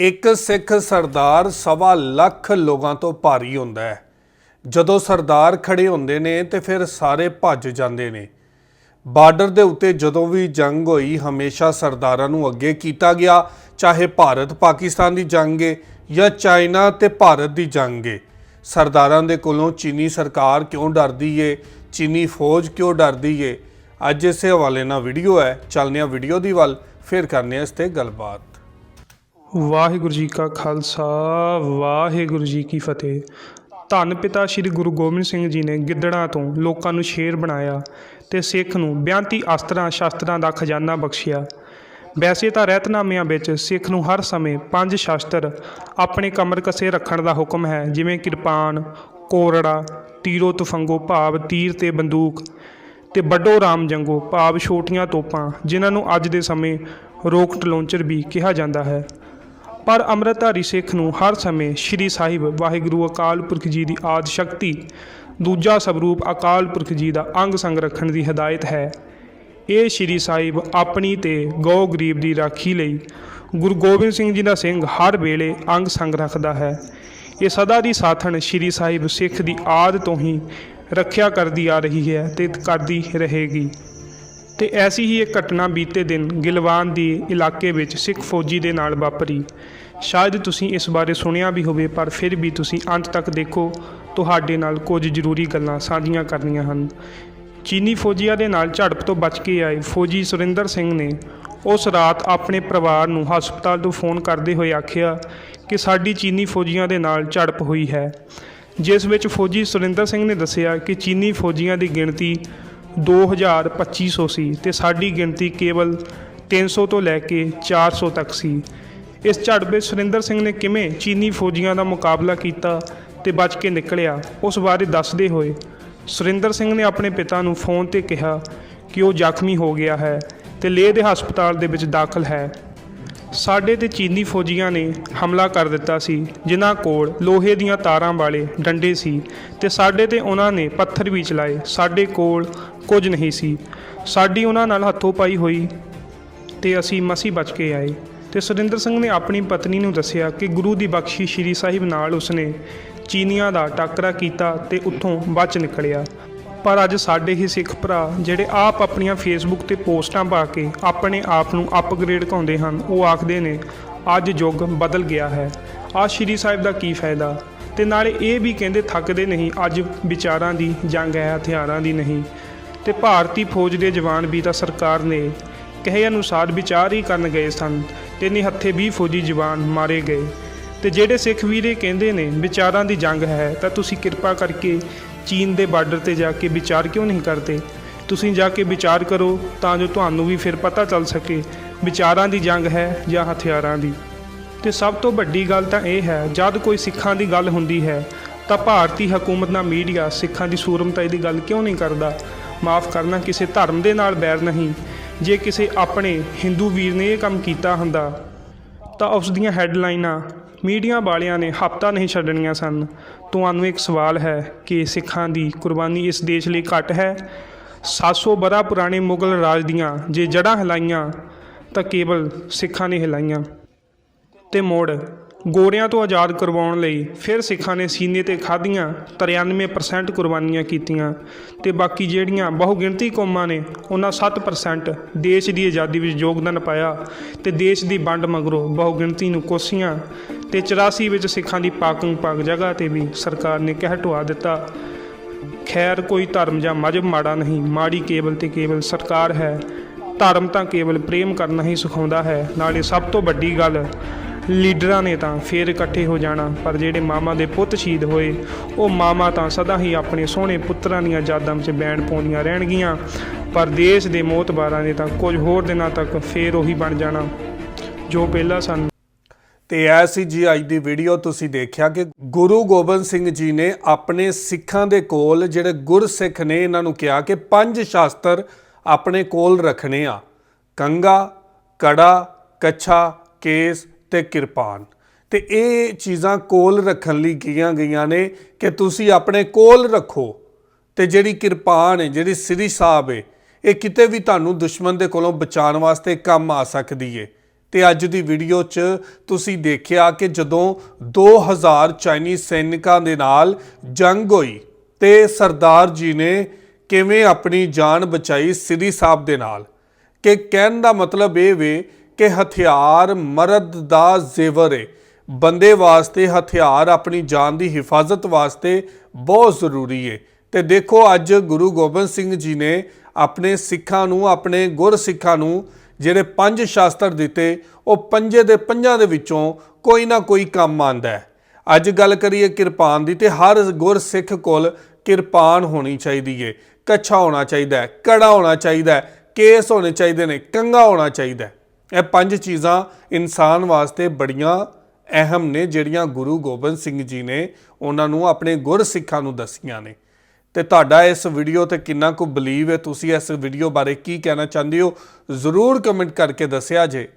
ਇੱਕ ਸਿੱਖ ਸਰਦਾਰ ਸਵਾ ਲੱਖ ਲੋਕਾਂ ਤੋਂ ਭਾਰੀ ਹੁੰਦਾ ਹੈ। ਜਦੋਂ ਸਰਦਾਰ ਖੜੇ ਹੁੰਦੇ ਨੇ ਤੇ ਫਿਰ ਸਾਰੇ ਭੱਜ ਜਾਂਦੇ ਨੇ। ਬਾਰਡਰ ਦੇ ਉੱਤੇ ਜਦੋਂ ਵੀ ਜੰਗ ਹੋਈ, ਹਮੇਸ਼ਾ ਸਰਦਾਰਾਂ ਨੂੰ ਅੱਗੇ ਕੀਤਾ ਗਿਆ, ਚਾਹੇ ਭਾਰਤ ਪਾਕਿਸਤਾਨ ਦੀ ਜੰਗ ਹੈ ਜਾਂ ਚਾਈਨਾ ਤੇ ਭਾਰਤ ਦੀ ਜੰਗ ਏ। ਸਰਦਾਰਾਂ ਦੇ ਕੋਲੋਂ ਚੀਨੀ ਸਰਕਾਰ ਕਿਉਂ ਡਰਦੀ ਏ? ਚੀਨੀ ਫੌਜ ਕਿਉਂ ਡਰਦੀ ਏ? ਅੱਜ ਇਸੇ ਹਵਾਲੇ ਨਾਲ ਵੀਡੀਓ ਹੈ। ਚੱਲਨੇ ਆ ਵੀਡੀਓ ਦੀ ਵੱਲ, ਫਿਰ ਕਰਨੇ ਆ ਇਸ ਤੇ ਗੱਲਬਾਤ। ਵਾਹਿਗੁਰੂ ਜੀ ਕਾ ਖਾਲਸਾ, ਵਾਹਿਗੁਰੂ ਜੀ ਕੀ ਫਤਿਹ। ਧੰਨ ਪਿਤਾ ਸ੍ਰੀ ਗੁਰੂ ਗੋਬਿੰਦ ਸਿੰਘ ਜੀ ਨੇ ਗਿੱਦੜਾਂ ਤੋਂ ਲੋਕਾਂ ਨੂੰ ਸ਼ੇਰ ਬਣਾਇਆ ਤੇ ਸਿੱਖ ਨੂੰ ਬਿਆੰਤੀ ਅਸਤਰਾਂ, ਸ਼ਾਸਤਰਾਂ ਦਾ ਖਜ਼ਾਨਾ ਬਖਸ਼ਿਆ। ਵੈਸੇ ਤਾਂ ਰਹਿਤਨਾਮਿਆਂ ਵਿੱਚ ਸਿੱਖ ਨੂੰ ਹਰ ਸਮੇਂ ਪੰਜ ਸ਼ਾਸਤਰ ਆਪਣੇ ਕਮਰ ਕਸੇ ਰੱਖਣ ਦਾ ਹੁਕਮ ਹੈ, ਜਿਵੇਂ ਕਿਰਪਾਨ, ਕੋਰੜਾ, ਤੀਰੋ ਤਫੰਗੋ ਭਾਵ ਤੀਰ ਤੇ ਬੰਦੂਕ ਤੇ ਵੱਡੋ ਰਾਮ ਜੰਗੋ ਭਾਵ ਛੋਟੀਆਂ ਤੋਪਾਂ, ਜਿਨ੍ਹਾਂ ਨੂੰ ਅੱਜ ਦੇ ਸਮੇਂ ਰੋਕਟ ਲਾਂਚਰ ਵੀ ਕਿਹਾ ਜਾਂਦਾ ਹੈ। ਪਰ ਅੰਮ੍ਰਿਤਧਾਰੀ ਸਿੱਖ ਨੂੰ ਹਰ ਸਮੇਂ ਸ੍ਰੀ ਸਾਹਿਬ ਵਾਹਿਗੁਰੂ ਅਕਾਲ ਪੁਰਖ ਜੀ ਦੀ ਆਦ ਸ਼ਕਤੀ, ਦੂਜਾ ਸਵਰੂਪ ਅਕਾਲ ਪੁਰਖ ਜੀ ਦਾ ਅੰਗ ਸੰਗ ਰੱਖਣ ਦੀ ਹਦਾਇਤ ਹੈ। ਇਹ ਸ੍ਰੀ ਸਾਹਿਬ ਆਪਣੀ ਤੇ ਗਊ ਗਰੀਬ ਦੀ ਰਾਖੀ ਲਈ ਗੁਰੂ ਗੋਬਿੰਦ ਸਿੰਘ ਜੀ ਦਾ ਸਿੰਘ ਹਰ ਵੇਲੇ ਅੰਗ ਸੰਗ ਰੱਖਦਾ ਹੈ। ਇਹ ਸਦਾ ਦੀ ਸਾਥਣ ਸ੍ਰੀ ਸਾਹਿਬ ਸਿੱਖ ਦੀ ਆਦ ਤੋਂ ਹੀ ਰੱਖਿਆ ਕਰਦੀ ਆ ਰਹੀ ਹੈ ਤੇ ਕਰਦੀ ਰਹੇਗੀ। ਤੇ ਐਸੀ ਹੀ ਇੱਕ ਘਟਨਾ ਬੀਤੇ ਦਿਨ ਗਿਲਵਾਨ ਦੇ ਇਲਾਕੇ ਵਿੱਚ ਸਿੱਖ ਫੌਜੀ ਦੇ ਨਾਲ ਵਾਪਰੀ। ਸ਼ਾਇਦ ਤੁਸੀਂ ਇਸ ਬਾਰੇ ਸੁਣਿਆ ਵੀ ਹੋਵੇ, ਪਰ ਫਿਰ ਵੀ ਤੁਸੀਂ ਅੰਤ ਤੱਕ ਦੇਖੋ, ਤੁਹਾਡੇ ਨਾਲ ਕੁਝ ਜ਼ਰੂਰੀ ਗੱਲਾਂ ਸਾਂਝੀਆਂ ਕਰਨੀਆਂ ਹਨ। ਚੀਨੀ ਫੌਜੀਆਂ ਦੇ ਨਾਲ ਝੜਪ ਤੋਂ ਬਚ ਕੇ ਆਏ ਫੌਜੀ ਸੁਰਿੰਦਰ ਸਿੰਘ ਨੇ ਉਸ ਰਾਤ ਆਪਣੇ ਪਰਿਵਾਰ ਨੂੰ ਹਸਪਤਾਲ ਤੋਂ ਫੋਨ ਕਰਦੇ ਹੋਏ ਆਖਿਆ ਕਿ ਸਾਡੀ ਚੀਨੀ ਫੌਜੀਆਂ ਦੇ ਨਾਲ ਝੜਪ ਹੋਈ ਹੈ। ਜਿਸ ਵਿੱਚ ਫੌਜੀ ਸੁਰਿੰਦਰ ਸਿੰਘ ਨੇ ਦੱਸਿਆ ਕਿ ਚੀਨੀ ਫੌਜੀਆਂ ਦੀ ਗਿਣਤੀ 2250 ਸੀ ਤੇ ਸਾਡੀ ਗਿਣਤੀ ਕੇਵਲ 300 ਤੋਂ ਲੈ ਕੇ 400 ਤੱਕ ਸੀ। ਇਸ ਝੜਪ ਵਿੱਚ ਸੁਰਿੰਦਰ ਸਿੰਘ ਨੇ ਕਿਵੇਂ ਚੀਨੀ ਫੌਜੀਆਂ ਦਾ ਮੁਕਾਬਲਾ ਕੀਤਾ ਤੇ ਬਚ ਕੇ ਨਿਕਲਿਆ, ਉਸ ਬਾਰੇ ਦੱਸਦੇ ਹੋਏ ਸੁਰਿੰਦਰ ਸਿੰਘ ਨੇ ਆਪਣੇ ਪਿਤਾ ਨੂੰ ਫੋਨ ਤੇ ਕਿਹਾ ਕਿ ਉਹ ਜ਼ਖਮੀ ਹੋ ਗਿਆ ਹੈ ਤੇ ਲੇਹ ਦੇ ਹਸਪਤਾਲ ਦੇ ਵਿੱਚ ਦਾਖਲ ਹੈ। ਸਾਡੇ ਤੇ ਚੀਨੀ ਫੌਜੀਆਂ ਨੇ ਹਮਲਾ ਕਰ ਦਿੱਤਾ ਸੀ, ਜਿਨ੍ਹਾਂ ਕੋਲ ਲੋਹੇ ਦੀਆਂ ਤਾਰਾਂ ਵਾਲੇ ਡੰਡੇ ਸੀ ਤੇ ਸਾਡੇ ਤੇ ਉਹਨਾਂ ਨੇ ਪੱਥਰ ਵੀ ਚਲਾਏ। ਸਾਡੇ ਕੋਲ ਕੁਝ ਨਹੀਂ ਸੀ। ਸਾਡੀ ਉਹਨਾਂ ਨਾਲ ਹੱਥੋਂ ਪਾਈ ਹੋਈ ਤੇ ਅਸੀਂ ਮਸੀ ਬਚ ਕੇ ਆਏ। ਤੇ ਸੁਰਿੰਦਰ ਸਿੰਘ ਨੇ ਆਪਣੀ ਪਤਨੀ ਨੂੰ ਦੱਸਿਆ ਕਿ ਗੁਰੂ ਦੀ ਬਖਸ਼ੀ ਸ਼੍ਰੀ ਸਾਹਿਬ ਨਾਲ ਉਸਨੇ ਚੀਨੀਆਂ ਦਾ ਟਾਕਰਾ ਕੀਤਾ ਤੇ ਉੱਥੋਂ ਬਚ ਨਿਕਲਿਆ। ਪਰ ਅੱਜ ਸਾਡੇ ਹੀ ਸਿੱਖ ਭਰਾ ਜਿਹੜੇ ਆਪ ਆਪਣੀਆਂ ਫੇਸਬੁੱਕ ਤੇ ਪੋਸਟਾਂ ਪਾ ਕੇ ਆਪਣੇ ਆਪ ਨੂੰ ਅਪਗ੍ਰੇਡ ਕਾਉਂਦੇ ਹਨ, ਉਹ ਆਖਦੇ ਨੇ, ਅੱਜ ਯੁੱਗ ਬਦਲ ਗਿਆ ਹੈ। ਆ ਸ਼੍ਰੀ ਸਾਹਿਬ ਦਾ ਕੀ ਫਾਇਦਾ? ਤੇ ਨਾਲੇ ਇਹ ਵੀ ਕਹਿੰਦੇ, ਥੱਕਦੇ ਨਹੀਂ। ਅੱਜ ਵਿਚਾਰਾਂ ਦੀ ਜੰਗ ਹੈ, ਹਥਿਆਰਾਂ ਦੀ ਨਹੀਂ। ਤੇ ਭਾਰਤੀ ਫੌਜ ਦੇ ਜਵਾਨ ਵੀ ਤਾਂ ਸਰਕਾਰ ਨੇ ਕਹੇ ਅਨੁਸਾਰ ਵਿਚਾਰ ਹੀ ਕਰਨ ਗਏ ਸਨ ਤੇ ਨਿਹੱਥੇ 20 ਫੌਜੀ ਜਵਾਨ ਮਾਰੇ ਗਏ। ਤੇ ਜਿਹੜੇ ਸਿੱਖ ਵੀਰੇ ਕਹਿੰਦੇ ਨੇ ਵਿਚਾਰਾਂ ਦੀ ਜੰਗ ਹੈ, ਤਾਂ ਤੁਸੀਂ ਕਿਰਪਾ ਕਰਕੇ ਚੀਨ ਦੇ ਬਾਰਡਰ ਤੇ ਜਾ ਕੇ ਵਿਚਾਰ ਕਿਉਂ ਨਹੀਂ ਕਰਦੇ? ਤੁਸੀਂ ਜਾ ਕੇ ਵਿਚਾਰ ਕਰੋ, ਤਾਂ ਜੋ ਤੁਹਾਨੂੰ ਵੀ ਫਿਰ ਪਤਾ ਚੱਲ ਸਕੇ ਵਿਚਾਰਾਂ ਦੀ ਜੰਗ ਹੈ ਜਾਂ ਹਥਿਆਰਾਂ ਦੀ। ਤੇ ਸਭ ਤੋਂ ਵੱਡੀ ਗੱਲ ਤਾਂ ਇਹ ਹੈ, ਜਦ ਕੋਈ ਸਿੱਖਾਂ ਦੀ ਗੱਲ ਹੁੰਦੀ ਹੈ ਤਾਂ ਭਾਰਤੀ ਹਕੂਮਤ ਨਾਲ ਮੀਡੀਆ ਸਿੱਖਾਂ ਦੀ ਸੂਰਮਤਾਈ ਦੀ ਗੱਲ ਕਿਉਂ ਨਹੀਂ ਕਰਦਾ? ਮਾਫ ਕਰਨਾ ਕਿਸੇ ਧਰਮ ਦੇ ਨਾਲ ਬੈਰ ਨਹੀਂ। ਜੇ ਕਿਸੇ ਆਪਣੇ ਹਿੰਦੂ ਵੀਰ ਨੇ ਇਹ ਕੰਮ ਕੀਤਾ ਹੁੰਦਾ, ਤਾਂ ਉਸ ਦੀਆਂ ਹੈਡਲਾਈਨਾਂ ਮੀਡੀਆ ਵਾਲਿਆਂ ਨੇ ਹਫਤਾ ਨਹੀਂ ਛੱਡਣੀਆਂ ਸਨ। ਤੁਹਾਨੂੰ ਇੱਕ ਸਵਾਲ ਹੈ ਕਿ ਸਿੱਖਾਂ ਦੀ ਕੁਰਬਾਨੀ ਇਸ ਦੇਸ਼ ਲਈ ਘੱਟ ਹੈ? 700 ਬਰਾ ਪੁਰਾਣੇ ਮੁਗਲ ਰਾਜ ਦੀਆਂ ਜੇ ਜੜ੍ਹਾਂ ਹਿਲਾਈਆਂ, ਤਾਂ ਕੇਵਲ ਸਿੱਖਾਂ ਨੇ ਹਿਲਾਈਆਂ। ਤੇ ਮੋੜ ਗੋਰਿਆਂ ਤੋਂ ਆਜ਼ਾਦ ਕਰਵਾਉਣ ਲਈ ਫਿਰ ਸਿੱਖਾਂ ਨੇ ਸੀਨੇ ਤੇ ਖਾਧੀਆਂ 93% ਕੁਰਬਾਨੀਆਂ ਕੀਤੀਆਂ ਤੇ ਬਾਕੀ ਜਿਹੜੀਆਂ ਬਹੁਗਿਣਤੀ ਕੌਮਾਂ ਨੇ, ਉਹਨਾਂ 7% ਦੇਸ਼ ਦੀ ਆਜ਼ਾਦੀ ਵਿੱਚ ਯੋਗਦਾਨ ਪਾਇਆ ਤੇ ਦੇਸ਼ ਦੀ ਵੰਡ ਮਗਰੋਂ ਬਹੁਗਿਣਤੀ ਨੂੰ ਕੋਸੀਆਂ ਤੇ 84 ਵਿੱਚ ਸਿੱਖਾਂ ਦੀ ਪਾਕੰ ਪਗ ਜਗ੍ਹਾ ਤੇ ਵੀ ਸਰਕਾਰ ਨੇ ਕਹਿ ਹਟਵਾ ਦਿੱਤਾ। ਖੈਰ, ਕੋਈ ਧਰਮ ਜਾਂ ਮਜ਼ਹਬ ਮਾੜਾ ਨਹੀਂ, ਮਾੜੀ ਕੇਵਲ ਤੇ ਕੇਵਲ ਸਰਕਾਰ ਹੈ। ਧਰਮ ਤਾਂ ਕੇਵਲ ਪ੍ਰੇਮ ਕਰਨਾ ਹੀ ਸਿਖਾਉਂਦਾ ਹੈ। ਨਾਲੇ ਸਭ ਤੋਂ ਵੱਡੀ ਗੱਲ ਲੀਡਰਾਂ ਨੇ ਤਾਂ ਫੇਰ ਇਕੱਠੇ ਹੋ ਜਾਣਾ, ਪਰ ਜਿਹੜੇ ਮਾਮਾ ਦੇ ਪੁੱਤ ਸ਼ਹੀਦ ਹੋਏ, ਉਹ ਮਾਮਾ ਤਾਂ ਸਦਾ ਹੀ ਆਪਣੇ ਸੋਹਣੇ ਪੁੱਤਰਾਂ ਦੀਆਂ ਯਾਦਾਂ ਵਿੱਚ ਬੈਣ ਪਾਉਂਦੀਆਂ ਰਹਿਣਗੀਆਂ, ਪਰ ਦੇਸ਼ ਦੇ ਮੋਤਬਾਰਾਂ ਨੇ ਤਾਂ ਕੁਝ ਹੋਰ ਦਿਨਾਂ ਤੱਕ ਫੇਰ ਉਹੀ ਬਣ ਜਾਣਾ, ਜੋ ਪਹਿਲਾਂ ਸਨ। ਤੇ ਐ ਸੀ ਜੀ ਅੱਜ ਦੀ ਵੀਡੀਓ, ਤੁਸੀਂ ਦੇਖਿਆ ਕਿ ਗੁਰੂ ਗੋਬਿੰਦ ਸਿੰਘ ਜੀ ਨੇ ਆਪਣੇ ਸਿੱਖਾਂ ਦੇ ਕੋਲ ਜਿਹੜੇ ਗੁਰਸਿੱਖ ਨੇ, ਇਹਨਾਂ ਨੂੰ ਕਿਹਾ ਕਿ ਪੰਜ ਸ਼ਾਸਤਰ ਆਪਣੇ ਕੋਲ ਰੱਖਣੇ ਆ। ਕੰਗਾ, ਕੜਾ, ਕੱਛਾ, ਕੇਸ ਤੇ ਕਿਰਪਾਨ। ਤੇ ਇਹ ਚੀਜ਼ਾਂ ਕੋਲ ਰੱਖਣ ਲਈ ਕੀਆਂ ਗਈਆਂ ਨੇ ਕਿ ਤੁਸੀਂ ਆਪਣੇ ਕੋਲ ਰੱਖੋ। ਤੇ ਜਿਹੜੀ ਕਿਰਪਾਨ ਹੈ, ਜਿਹੜੀ ਸ੍ਰੀ ਸਾਹਿਬ ਹੈ, ਇਹ ਕਿਤੇ ਵੀ ਤੁਹਾਨੂੰ ਦੁਸ਼ਮਣ ਦੇ ਕੋਲੋਂ ਬਚਾਉਣ ਵਾਸਤੇ ਕੰਮ ਆ ਸਕਦੀ ਹੈ। ਤੇ ਅੱਜ ਦੀ ਵੀਡੀਓ 'ਚ ਤੁਸੀਂ ਦੇਖਿਆ ਕਿ ਜਦੋਂ 2000 ਚਾਈਨੀਜ਼ ਸੈਨਿਕਾਂ ਦੇ ਨਾਲ ਜੰਗ ਹੋਈ ਤੇ ਸਰਦਾਰ ਜੀ ਨੇ ਕਿਵੇਂ ਆਪਣੀ ਜਾਨ ਬਚਾਈ ਸ੍ਰੀ ਸਾਹਿਬ ਦੇ ਨਾਲ। ਕਿ ਕਹਿਣ ਦਾ ਮਤਲਬ ਇਹ ਵੇ ਕਿ ਹਥਿਆਰ ਮਰਦ ਦਾ ਜ਼ੇਵਰ ਹੈ ਬੰਦੇ ਵਾਸਤੇ ਹਥਿਆਰ, ਆਪਣੀ ਜਾਨ ਦੀ ਹਿਫਾਜ਼ਤ ਵਾਸਤੇ ਬਹੁਤ ਜ਼ਰੂਰੀ ਹੈ ਤੇ ਦੇਖੋ, ਅੱਜ ਗੁਰੂ ਗੋਬਿੰਦ ਸਿੰਘ ਜੀ ਨੇ ਆਪਣੇ ਸਿੱਖਾਂ ਨੂੰ, ਆਪਣੇ ਗੁਰ ਸਿੱਖਾਂ ਨੂੰ ਜਿਹੜੇ ਪੰਜ ਸ਼ਾਸਤਰ ਦਿੱਤੇ, ਉਹ ਪੰਜੇ ਦੇ ਪੰਜਾਂ ਦੇ ਵਿੱਚੋਂ ਕੋਈ ਨਾ ਕੋਈ ਕੰਮ ਆਂਦਾ ਹੈ। ਅੱਜ ਗੱਲ ਕਰੀਏ ਕਿਰਪਾਨ ਦੀ, ਤੇ ਹਰ ਗੁਰ ਸਿੱਖ ਕੋਲ ਕਿਰਪਾਨ ਹੋਣੀ ਚਾਹੀਦੀ ਏ। ਕੱਛਾ ਹੋਣਾ ਚਾਹੀਦਾ ਹੈ, ਕੜਾ ਹੋਣਾ ਚਾਹੀਦਾ ਹੈ, ਕੇਸ ਹੋਣੇ ਚਾਹੀਦੇ ਨੇ ਕੰਗਾ ਹੋਣਾ ਚਾਹੀਦਾ ਹੈ। ਇਹ ਪੰਜ ਚੀਜ਼ਾਂ ਇਨਸਾਨ ਵਾਸਤੇ ਬੜੀਆਂ ਅਹਿਮ ਨੇ, ਜਿਹੜੀਆਂ ਗੁਰੂ ਗੋਬਿੰਦ ਸਿੰਘ ਜੀ ਨੇ ਉਹਨਾਂ ਨੂੰ ਆਪਣੇ ਗੁਰ ਸਿੱਖਾਂ ਨੂੰ ਦੱਸੀਆਂ ਨੇ। ਤੇ ਤੁਹਾਡਾ ਇਸ ਵੀਡੀਓ ਤੇ ਕਿੰਨਾ ਕੁ ਬਲੀਵ ਹੈ, ਤੁਸੀਂ ਇਸ ਵੀਡੀਓ ਬਾਰੇ ਕੀ ਕਹਿਣਾ ਚਾਹੁੰਦੇ ਹੋ? ਜ਼ਰੂਰ ਕਮੈਂਟ ਕਰਕੇ ਦੱਸਿਆ ਜੇ।